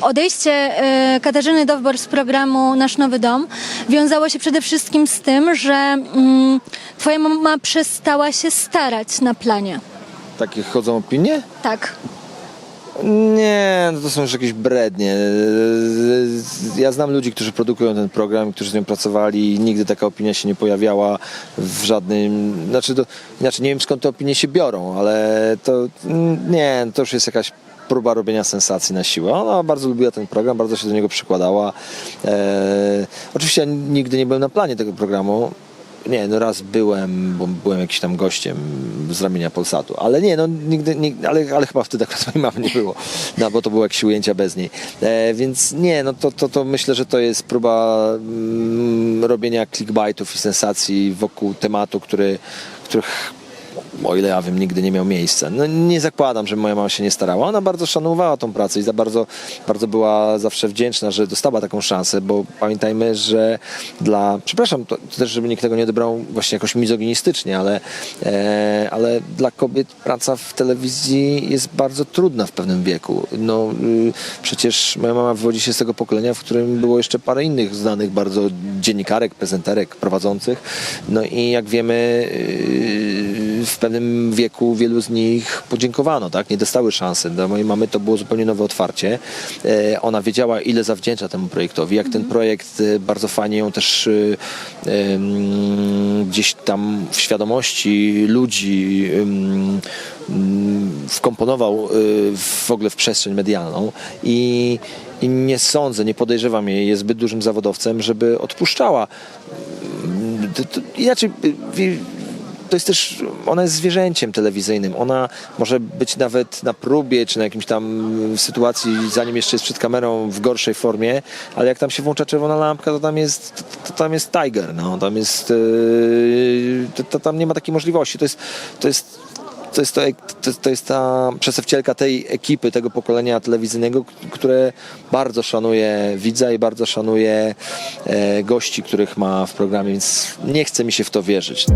odejście e, Katarzyny Dowbor z programu Nasz Nowy Dom wiązało się przede wszystkim z tym, że mm, twoja mama przestała się starać na planie. Takie chodzą opinie? Tak. Nie, no to są już jakieś brednie. Ja znam ludzi, którzy produkują ten program, którzy z nią pracowali i nigdy taka opinia się nie pojawiała w żadnym... Znaczy, to, inaczej nie wiem skąd te opinie się biorą, ale to nie, to już jest jakaś próba robienia sensacji na siłę. Ona bardzo lubiła ten program, bardzo się do niego przykładała. E, oczywiście ja nigdy nie byłem na planie tego programu. Nie, no raz byłem, bo byłem jakimś tam gościem z ramienia Polsatu, ale nie, no nigdy, nigdy ale, ale chyba wtedy akurat mojej mamy nie było, no bo to były jakieś ujęcia bez niej. E, więc nie, no to, to, to myślę, że to jest próba mm, robienia clickbaitów i sensacji wokół tematu, który, których o ile ja wiem, nigdy nie miał miejsca. No, nie zakładam, że moja mama się nie starała. Ona bardzo szanowała tą pracę i za bardzo, bardzo była zawsze wdzięczna, że dostała taką szansę, bo pamiętajmy, że dla, przepraszam, to, to też, żeby nikt tego nie odebrał właśnie jakoś mizoginistycznie, ale, e, ale dla kobiet praca w telewizji jest bardzo trudna w pewnym wieku. No, y, przecież moja mama wywodzi się z tego pokolenia, w którym było jeszcze parę innych znanych bardzo dziennikarek, prezenterek, prowadzących. No i jak wiemy, y, w pewnym wieku wielu z nich podziękowano, tak? Nie dostały szansy. Dla mojej mamy to było zupełnie nowe otwarcie. E, Ona wiedziała, ile zawdzięcza temu projektowi, jak ten projekt e, bardzo fajnie ją też e, gdzieś tam w świadomości ludzi wkomponował w ogóle w przestrzeń medialną i, i nie sądzę, nie podejrzewam jej, jest zbyt dużym zawodowcem, żeby odpuszczała. Inaczej to jest też, ona jest zwierzęciem telewizyjnym. Ona może być nawet na próbie, czy na jakimś tam sytuacji, zanim jeszcze jest przed kamerą w gorszej formie, ale jak tam się włącza czerwona lampka, to tam jest, to, tam jest tiger, no. Tam jest, yy, to, to tam nie ma takiej możliwości. To jest, to jest to jest, to, to, jest ta przedstawicielka tej ekipy, tego pokolenia telewizyjnego, które bardzo szanuje widza i bardzo szanuje e, gości, których ma w programie, więc nie chce mi się w to wierzyć.